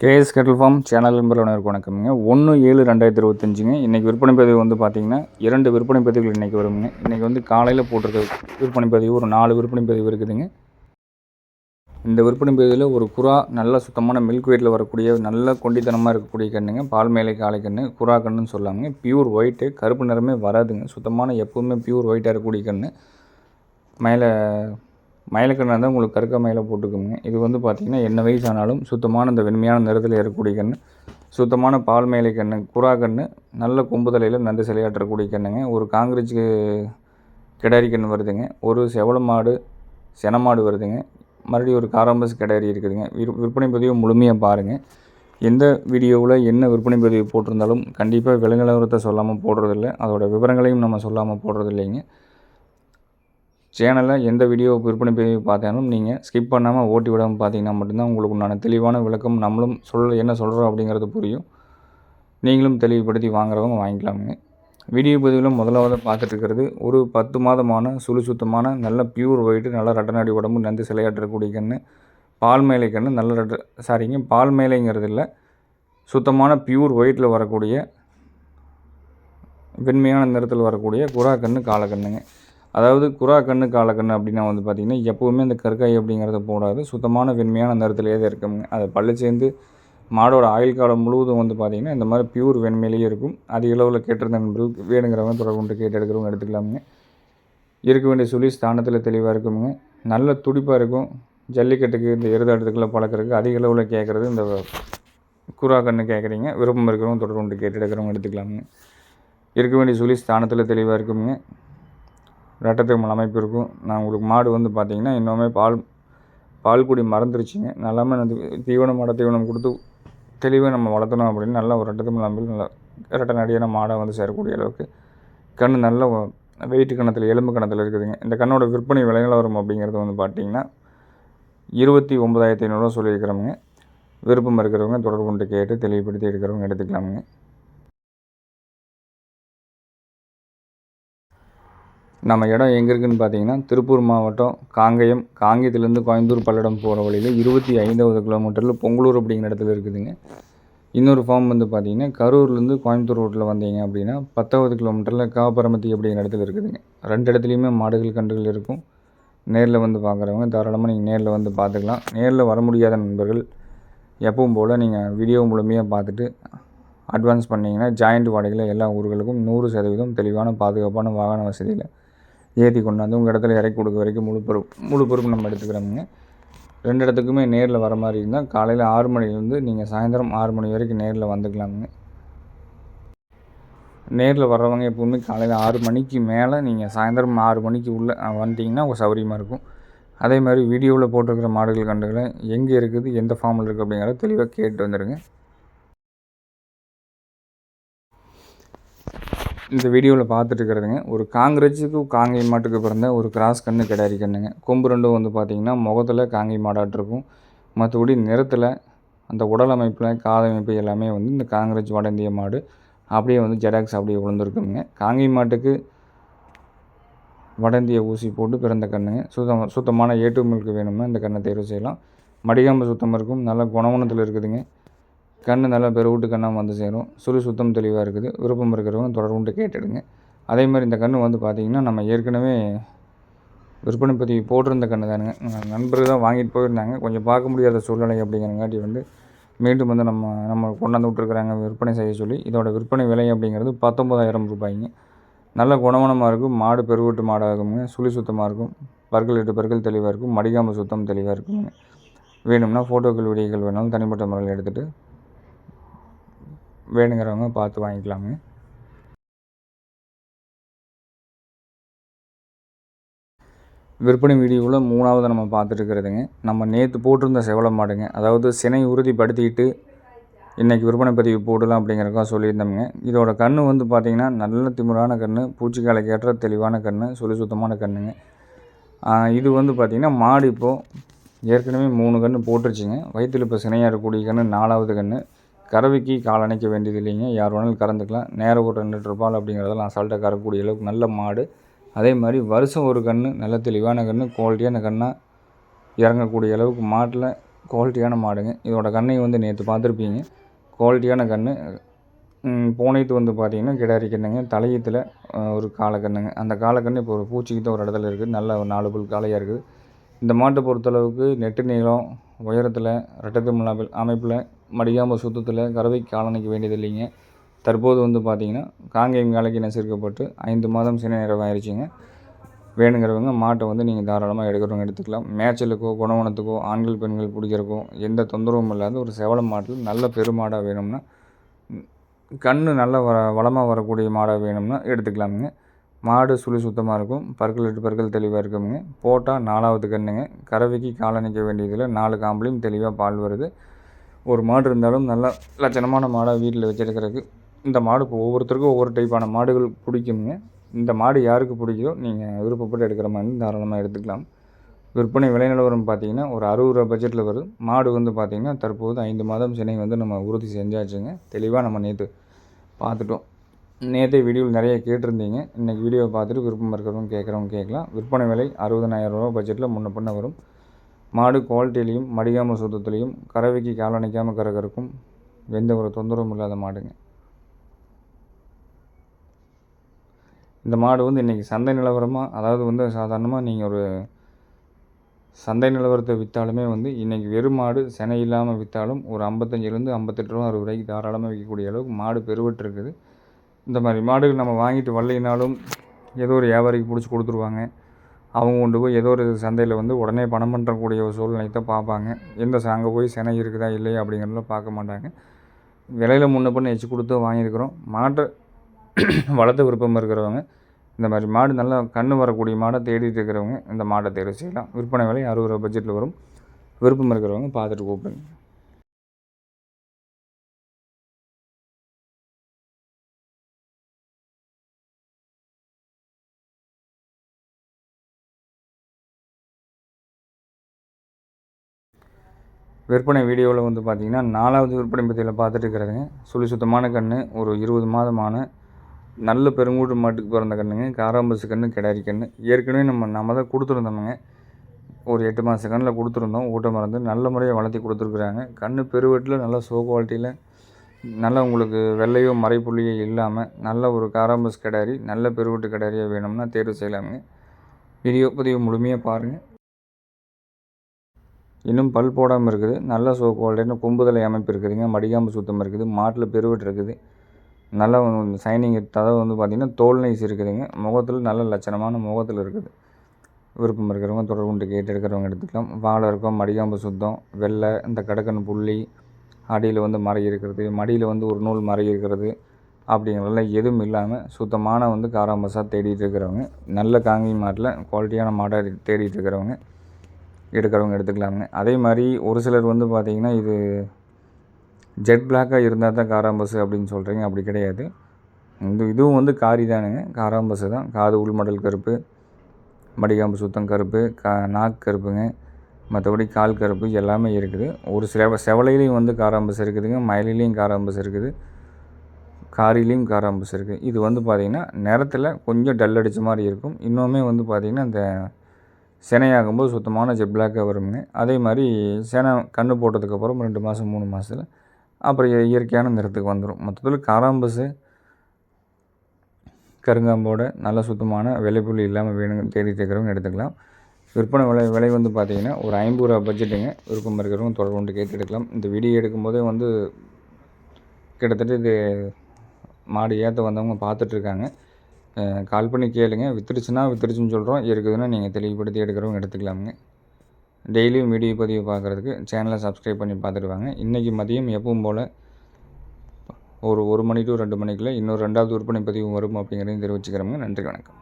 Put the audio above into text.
KS kettle form channel நண்பர்களுக்கு வணக்கம்ங்க. ஒன்று ஏழு ரெண்டாயிரத்தி இருபத்தஞ்சுங்க. இன்றைக்கி விற்பனை பதிவு வந்து பார்த்திங்கன்னா இரண்டு விற்பனை பதிவுகள் இன்றைக்கி வருங்க. இன்றைக்கி வந்து காலையில் போட்டிருக்க விற்பனை பதிவு ஒரு நாலு விற்பனை பதிவு இருக்குதுங்க. இந்த விற்பனை பதிவில் ஒரு குரா நல்ல சுத்தமான மில்க் வெயிட்டில் வரக்கூடிய நல்ல கொண்டித்தனமாக இருக்கக்கூடிய கண்ணுங்க. பால் மேலே காளை கன்று குரா கண்ணுன்னு சொல்லாங்க பியூர் ஒயிட்டு கருப்பு நிறமே வராதுங்க. சுத்தமான எப்போவுமே பியூர் ஒயிட்டாக இருக்கக்கூடிய கன்று மேலே மயிலக்கண்ணை தான் உங்களுக்கு கருக்க மயிலை போட்டுக்கோங்க. இது வந்து பார்த்திங்கன்னா என்ன வயசு ஆனாலும் சுத்தமான இந்த வெண்மையான நிறத்தில் இருக்கக்கூடிய கன்று சுத்தமான பால் மேலை கன்று புறா கன்று நல்ல கொம்பு தலையில் நண்டு சிலையாற்றக்கூடிய கண்ணுங்க. ஒரு காங்கிரீச்சுக்கு கிடாரி கன்று வருதுங்க. ஒரு செவல மாடு செனமாடு வருதுங்க. மறுபடியும் ஒரு காராம்பஸ் கிடாரி இருக்குதுங்க. விற் விற்பனை பதிவு முழுமையாக பாருங்கள் எந்த வீடியோவில் என்ன விற்பனை பதிவு போட்டிருந்தாலும் கண்டிப்பாக விலை நிலவரத்தை சொல்லாமல் போடுறதில்ல. அதோடய விவரங்களையும் நம்ம சொல்லாமல் போடுறதில்லைங்க. சேனலில் எந்த வீடியோ விற்பனை பதிவு பார்த்தாலும் நீங்கள் ஸ்கிப் பண்ணாமல் ஓட்டி விடாமல் பார்த்தீங்கன்னா மட்டும்தான் உங்களுக்கு உண்டான தெளிவான விளக்கம் நம்மளும் சொல் என்ன சொல்கிறோம் அப்படிங்கிறது புரியும். நீங்களும் தெளிவுபடுத்தி வாங்குறவங்க வாங்கிக்கலாமுங்க. வீடியோ பதிவில் முதலாவது பார்த்துட்டுருக்கிறது ஒரு பத்து மாதமான சுழு சுத்தமான நல்ல பியூர் ஒயிட்டு நல்ல ரட்டநாடி உடம்பு நந்து சிலையாற்றக்கூடிய கன்று பால் மேலை கன்று நல்ல ரட்ட சாரிங்க பால் மேலைங்கிறது இல்லை சுத்தமான பியூர் ஒயிட்டில் வரக்கூடிய வெண்மையான நிறத்தில் வரக்கூடிய புறா கன்று காலக்கண்ணுங்க அதாவது குரா கண்ணு காலக்கண்ணு அப்படின்னா வந்து பார்த்திங்கன்னா எப்போவுமே அந்த கற்காய் அப்படிங்கிறத போடாது. சுத்தமான வெண்மையான நிறத்துலேயே தான் இருக்குங்க. அதை பல்லு சேர்ந்து மாடோட ஆயுள் காலம் முழுவதும் வந்து பார்த்திங்கன்னா இந்த மாதிரி பியூர் வெண்மையிலேயே இருக்கும். அதிக அளவில் கேட்டிருந்த நண்பர்கள் வேணுங்கிறவங்க தொடர்பு கொண்டு கேட்டு எடுக்கிறவங்க எடுத்துக்கலாமுங்க. இருக்க வேண்டிய சொல்லி ஸ்தானத்தில் தெளிவாக இருக்குங்க நல்ல துடிப்பாக இருக்கும். ஜல்லிக்கட்டுக்கு இந்த எருதாட்டத்துக்குள்ளே பழக்கிறதுக்கு அதிக அளவில் கேட்குறது இந்த குறா கண்ணு கேட்குறீங்க விருப்பம் இருக்கிறவங்க தொடர்பு கொண்டு கேட்டு எடுக்கிறவங்க எடுத்துக்கலாமுங்க. இருக்க வேண்டிய சொல்லி ஸ்தானத்தில் தெளிவாக இருக்குங்க ரெட்டத்துக்கு அமைப்பு இருக்கும். நான் உங்களுக்கு மாடு வந்து பார்த்திங்கன்னா இன்னுமே பால் பால் குடி மறந்துருச்சுங்க. நல்லாமல் வந்து தீவனம் மாட தீவனம் கொடுத்து தெளிவாக நம்ம வளர்த்தணும் அப்படின்னு நல்லா ஒரு ரெட்டத்து நம்பி நல்லா ரெட்டை நடிகான மாடாக வந்து சேரக்கூடிய அளவுக்கு கண் நல்ல வெயிட்டு கணத்தில் எலும்பு கணத்தில் இருக்குதுங்க. இந்த கண்ணோட விற்பனை விலைகள் வரும் அப்படிங்கிறது வந்து பார்த்திங்கன்னா இருபத்தி ஒம்பதாயிரத்தி ஐநூறுரூவா சொல்லியிருக்கிறவங்க. விருப்பம் இருக்கிறவங்க தொடர்பு கொண்டு கேட்டு தெளிவுபடுத்தி எடுக்கிறவங்க எடுத்துக்கலாமுங்க. நம்ம இடம் எங்கே இருக்குதுன்னு பார்த்தீங்கன்னா திருப்பூர் மாவட்டம் காங்கயம் காங்கயத்துலேருந்து கோயம்புத்தூர் பல்லடம் போகிற வழியில் இருபத்தி ஐந்தாவது கிலோமீட்டரில் பொங்கலூர் அப்படிங்கிற இடத்துல இருக்குதுங்க. இன்னொரு ஃபார்ம் வந்து பார்த்தீங்கன்னா கரூர்லேருந்து கோயம்புத்தூர் ரோட்டில் வந்தீங்க அப்படின்னா பத்தாவது கிலோமீட்டரில் காபரமத்தி அப்படிங்கிற இடத்துல இருக்குதுங்க. ரெண்டு இடத்துலையுமே மாடுகள் கன்றுகள் இருக்கும். நேரில் வந்து பார்க்குறவங்க தாராளமாக நீங்கள் நேரில் வந்து பார்த்துக்கலாம் நேரில் வர முடியாத நண்பர்கள் எப்பவும் போல் நீங்கள் வீடியோ முழுமையாக பார்த்துட்டு அட்வான்ஸ் பண்ணிங்கன்னா ஜாயிண்ட் வாடகையில் எல்லா ஊர்களுக்கும் நூறு சதவீதம் தெளிவான பாதுகாப்பான வாகன வசதியில் ஏற்றி கொண்டாந்து உங்கள் இடத்துல இறக்கி கொடுக்க வரைக்கும் முழு பொறுப்பு முழு பொறுப்பு நம்ம எடுத்துக்கிறோமுங்க. ரெண்டு இடத்துக்குமே நேரில் வர மாதிரி இருந்தால் காலையில் ஆறு மணிலேருந்து நீங்கள் சாயந்தரம் ஆறு மணி வரைக்கும் நேரில் வந்துக்கலாமுங்க. நேரில் வர்றவங்க எப்போவுமே காலையில் ஆறு மணிக்கு மேலே நீங்கள் சாயந்தரம் ஆறு மணிக்கு உள்ளே வந்துட்டிங்கன்னா சௌகரியமாக இருக்கும். அதே மாதிரி வீடியோவில் போட்டிருக்கிற மாடுகள் கண்டுகளை எங்கே இருக்குது எந்த ஃபார்மில் இருக்குது அப்படிங்கிறத தெளிவாக கேட்டு வந்துடுங்க இந்த வீடியோவில் பார்த்துட்டு இருக்கிறதுங்க. ஒரு காங்கிரஸுக்கு காங்கை மாட்டுக்கு பிறந்த ஒரு கிராஸ் கன்று கிடாரி கண்ணுங்க. கொம்பு ரெண்டும் வந்து பார்த்திங்கன்னா முகத்தில் காங்கை மாடாட்டிருக்கும் மற்றபடி நிறத்தில் அந்த உடல் அமைப்பில் காதமைப்பு எல்லாமே வந்து இந்த காங்கிரஸ் வட இந்திய மாடு அப்படியே வந்து ஜெராக்ஸ் அப்படியே விழுந்துருக்குங்க காங்கை மாட்டுக்கு வட இந்திய ஊசி போட்டு பிறந்த கண்ணுங்க. சுத்தம் சுத்தமான ஏட்டு மில்க்கு வேணும்னா இந்த கண்ணை தேர்வு செய்யலாம். மடிகாம்பு சுத்தம் இருக்கும். நல்ல குணகுணத்தில் இருக்குதுங்க. கண் நல்லா பெருவிட்டு கண்ணாக வந்து சேரும். சுழி சுத்தம் தெளிவாக இருக்குது. விருப்பம் இருக்கிறவங்க தொடர்புண்டு கேட்டுடுங்க. அதே மாதிரி இந்த கன்று வந்து பார்த்திங்கன்னா நம்ம ஏற்கனவே விற்பனை பதிவு போட்டிருந்த கன்று தானுங்க. நண்பர்கள் தான் வாங்கிட்டு போயிருந்தாங்க. கொஞ்சம் பார்க்க முடியாத சூழ்நிலை அப்படிங்கிறங்காட்டி வந்து மீண்டும் வந்து நம்ம நம்ம கொண்டாந்து விட்ருக்குறாங்க விற்பனை செய்ய சொல்லி. இதோட விற்பனை விலை அப்படிங்கிறது பத்தொம்பதாயிரம் ரூபாய்ங்க. நல்ல குணமனமாக இருக்கும். மாடு பெருவிட்டு மாடாகுங்க சுழி சுத்தமாக இருக்கும். பற்கள் எட்டு பற்கள் தெளிவாக இருக்கும். மடிகாம்பு சுத்தம் தெளிவாக இருக்குங்க. வேணும்னா ஃபோட்டோக்கள் வீடியோக்கள் வேணாலும் தனிப்பட்ட முறையில் எடுத்துகிட்டு வேணுங்கிறவங்க பார்த்து வாங்கிக்கலாங்க. விற்பனை வீடியோவில் மூணாவது நம்ம பார்த்துட்டுருக்கிறதுங்க. நம்ம நேற்று போட்டிருந்த செவல மாடுங்க. அதாவது சினை உறுதிப்படுத்திக்கிட்டு இன்றைக்கி விற்பனை பதிவு போடலாம் அப்படிங்கிறக்கா சொல்லியிருந்தோம்ங்க. இதோட கண் வந்து பார்த்திங்கன்னா நல்ல திமுறான கண் பூச்சிக்காலைக்கு ஏற்ற தெளிவான கண் சொல்லி சுத்தமான கண்ணுங்க. இது வந்து பார்த்திங்கன்னா மாடு இப்போது ஏற்கனவே மூணு கன்று போட்டுருச்சுங்க. வயிற்றில் இப்போ சினையாக இருக்கக்கூடிய கன்று நாலாவது கன்று கறவைக்கு கால் அணைக்க வேண்டியது இல்லைங்க. யார் வேணாலும் கறந்துக்கலாம். நேரம் ஒரு ரெண்டு லிட்டர் அப்படிங்கிறதெல்லாம் அசால்ட்டாக கறக்கக்கூடிய அளவுக்கு நல்ல மாடு. அதே மாதிரி வருஷம் ஒரு கன்று நல்ல தெளிவான கன்று குவாலிட்டியான கண்ணாக இறங்கக்கூடிய அளவுக்கு மாட்டில் குவாலிட்டியான மாடுங்க. இதோட கண்ணை வந்து நேற்று பார்த்துருப்பீங்க. குவாலிட்டியான கன்று போனைத்து வந்து பார்த்தீங்கன்னா கிடாரி கண்ணுங்க தலையத்தில் ஒரு காலக்கண்ணுங்க அந்த காலக்கண்ணு இப்போ ஒரு பூச்சிக்கிட்ட ஒரு இடத்துல இருக்குது. நல்ல ஒரு நாலு புல் காளையாக இருக்குது. இந்த மாட்டை பொறுத்தளவுக்கு நெட்டு நீளம் உயரத்தில் ரெட்டத்து அமைப்பில் மடியாமல் சுத்தத்தில் கறவை காலணிக்க வேண்டியது இல்லைங்க. தற்போது வந்து பார்த்திங்கன்னா காங்கேயம் காலைக்கு நெசரிக்கப்பட்டு ஐந்து மாதம் சினை நிறைவாயிருச்சுங்க. வேணுங்கிறவங்க மாட்டை வந்து நீங்கள் தாராளமாக எடுக்கிறவங்க எடுத்துக்கலாம். மேய்ச்சலுக்கோ குணவனத்துக்கோ ஆண்கள் பெண்கள் பிடிக்கிறக்கோ எந்த தொந்தரவும் இல்லாத ஒரு செவல மாட்டில் நல்ல பெருமாடாக வேணும்னா கண் நல்ல வ வளமாக வரக்கூடிய மாடாக வேணும்னா எடுத்துக்கலாமுங்க. மாடு சுழி சுத்தமாக இருக்கும். பற்கள் எட்டு பற்கள் தெளிவாக இருக்குங்க போட்டால் நாலாவது கண்ணுங்க. கறவைக்கு காலணிக்க வேண்டியதில் நாலு காம்பளையும் தெளிவாக பால் வருது. ஒரு மாடு இருந்தாலும் நல்லா லட்சணமான மாடாக வீட்டில் வச்சுருக்கிறதுக்கு. இந்த மாடு இப்போ ஒவ்வொருத்தருக்கும் ஒவ்வொரு டைப்பான மாடுகள் பிடிக்குங்க இந்த மாடு யாருக்கு பிடிக்குதோ நீங்கள் விருப்பப்பட்டு எடுக்கிற மாதிரி தாராளமாக எடுத்துக்கலாம். விற்பனை விலை நிலவரம் பார்த்தீங்கன்னா ஒரு அறுபது ரூபா பட்ஜெட்டில் வரும். மாடு வந்து பார்த்திங்கன்னா தற்போது ஐந்து மாதம் சினை வந்து நம்ம உறுதி செஞ்சாச்சுங்க. தெளிவாக நம்ம நேற்று பார்த்துட்டோம். நேற்றே வீடியோவில் நிறைய கேட்டிருந்தீங்க. இன்றைக்கி வீடியோவை பார்த்துட்டு விருப்பம் இருக்கிறவங்க கேட்குறவங்க கேட்கலாம். விற்பனை விலை அறுபதனாயிரம் ரூபா பட்ஜெட்டில் முன்ன பண்ண வரும். மாடு குவாலிட்டிலையும் மடிக்காமல் சுத்தத்துலேயும் கறவைக்கு காலணிக்காமல் கறக்கறக்கும் எந்த ஒரு தொந்தரவும் இல்லாத மாடுங்க. இந்த மாடு வந்து இன்றைக்கி சந்தை நிலவரமாக அதாவது வந்து சாதாரணமாக நீங்கள் ஒரு சந்தை நிலவரத்தை விற்றாலுமே வந்து இன்றைக்கி வெறும் மாடு செனை இல்லாமல் விற்றாலும் ஒரு ஐம்பத்தஞ்சிலேருந்து ஐம்பத்தெட்டு ரூபா அறுபது ரூபாய்க்கு தாராளமாக விற்கக்கூடிய அளவுக்கு மாடு பெருவட்டிருக்குது இந்த மாதிரி மாடுகள் நம்ம வாங்கிட்டு வரலைனாலும் ஏதோ ஒரு வியாபாரிக்கு பிடிச்சி கொடுத்துருவாங்க. அவங்க கொண்டு போய் ஏதோ ஒரு சந்தையில் வந்து உடனே பணம் பண்ணுறக்கூடிய ஒரு சூழ்நிலை தான் பார்ப்பாங்க. எந்த அங்கே போய் செனை இருக்குதா இல்லையா அப்படிங்கிறத பார்க்க மாட்டாங்க. விலையில் முன்ன பண்ணி எச்சு கொடுத்து வாங்கியிருக்கிறோம். மாட்டை வளர்த்த விருப்பம் இருக்கிறவங்க இந்த மாதிரி மாடு நல்லா கன்று வரக்கூடிய மாடை தேடிட்டு இருக்கிறவங்க இந்த மாடை தேர்வு செய்யலாம். விற்பனை விலை அறுபது ரூபா பட்ஜெட்டில் வரும். விருப்பம் இருக்கிறவங்க பார்த்துட்டு கூப்பிடுங்க. விற்பனை வீடியோவில் வந்து பார்த்திங்கன்னா நாலாவது விற்பனை பற்றியில் பார்த்துட்டு இருக்கிறேங்க சுழி சுத்தமான கன்று ஒரு இருபது மாதமான நல்ல பெருங்கூட்டு மாட்டுக்கு பிறந்த கன்றுங்க காராம்பசு கன்று கிடாரி கன்று ஏற்கனவே நம்ம நம்ம தான் கொடுத்துருந்தோமுங்க. ஒரு எட்டு மாத கண்ணில் கொடுத்துருந்தோம். ஊட்ட மருந்து நல்ல முறையாக வளர்த்தி கொடுத்துருக்குறாங்க. கன்று பெருவெட்டில் நல்ல சோ குவாலிட்டியில் நல்ல உங்களுக்கு வெள்ளையோ மறைப்புள்ளியோ இல்லாமல் நல்ல ஒரு காராம்பஸ் கிடாரி நல்ல பெருவெட்டு கிடாரியாக வேணும்னா தேர்வு செய்யலாமுங்க. வீடியோ பதிவு முழுமையாக பாருங்கள் இன்னும் பல் போடாமல் இருக்குது. நல்ல சோ குவாலிட்டியான கொம்புதலை அமைப்பு இருக்குதுங்க. மடிகாம்பு சுத்தம் இருக்குது. மாட்டில் பெருவிட்டு இருக்குது. நல்ல சைனிங் ததவு வந்து பார்த்திங்கன்னா தோல் நைஸ் இருக்குதுங்க. முகத்தில் நல்ல லட்சணமான முகத்தில் இருக்குது. விருப்பம் இருக்கிறவங்க தொடர்பு கொண்டு கேட்டு எடுக்கிறவங்க எடுத்துக்கலாம். வாழை இருக்கும் மடிகாம்பு சுத்தம் வெள்ளை இந்த கடக்கன் புள்ளி அடியில் வந்து மறை இருக்கிறது மடியில் வந்து ஒரு நூல் மறை இருக்கிறது அப்படிங்கிறதெல்லாம் எதுவும் இல்லாமல் சுத்தமான வந்து காராம்பசாக தேடிட்டு இருக்கிறவங்க நல்ல காங்கி மாட்டில் குவாலிட்டியான மாடை தேடிட்டு இருக்கிறவங்க எடுக்கிறவங்க எடுத்துக்கலாங்க அதே மாதிரி ஒரு சிலர் வந்து பார்த்திங்கன்னா இது ஜெட் பிளாக்காக இருந்தால் தான் காராம்பஸ் அப்படின்னு சொல்கிறீங்க அப்படி கிடையாது. இந்த இதுவும் வந்து காரி தானுங்க. காராம்பஸு தான். காது உள்மடல் கருப்பு மடிகாம்பு சுத்தம் கருப்பு கா நாக்கு கருப்புங்க. மற்றபடி கால் கருப்பு எல்லாமே இருக்குது. ஒரு சில செவலையிலையும் வந்து காராம்பஸ் இருக்குதுங்க. மயிலையும் காராம்பஸ் இருக்குது. காரிலையும் காராம்பஸ் இருக்குது இது வந்து பார்த்திங்கன்னா நிறத்தில் கொஞ்சம் டல் அடித்த மாதிரி இருக்கும். இன்னுமே வந்து பார்த்திங்கன்னா இந்த சினையாகும்போது சுத்தமான ஜெட் பிளாக்காக வருங்க. அதே மாதிரி சினை கன்று போட்டதுக்கப்புறம் ரெண்டு மாதம் மூணு மாதத்தில் அப்புறம் இயற்கையான நிறத்துக்கு வந்துடும் மொத்தத்தில் காராம்பஸு கருங்காம்போட நல்ல சுத்தமான விளைப்புள்ளி இல்லாமல் வேணுங்க தேடி இருக்கிறவங்க எடுத்துக்கலாம். விற்பனை விலை விலை வந்து பார்த்திங்கன்னா ஒரு ஐம்பது ரூபா பட்ஜெட்டுங்க. விருப்பம் இருக்கிறவங்க தொடர்பு கொண்டு கேட்டு எடுக்கலாம். இந்த வீடியோ எடுக்கும்போதே வந்து கிட்டத்தட்ட இது மாடு ஏற்ற வந்தவங்க பார்த்துட்ருக்காங்க கால் பண்ணி கேளுங்க. வித்துருச்சுன்னா வித்துருச்சுன்னு சொல்கிறோம் இருக்குதுன்னா நீங்கள் தெளிவுபடுத்தி எடுக்கிறவங்க எடுத்துக்கலாமுங்க. டெய்லியும் வீடியோ பதிவு பார்க்குறதுக்கு சேனலை சப்ஸ்கிரைப் பண்ணி பார்த்துடுவாங்க இன்றைக்கி மதியம் எப்பவும் போல் ஒரு ஒரு மணி டு ரெண்டு மணிக்குள்ளே இன்னொரு ரெண்டாவது விற்பனை பதிவு வரும் அப்படிங்கிறதையும் தெரிவிச்சுக்கிறோங்க நன்றி வணக்கம்.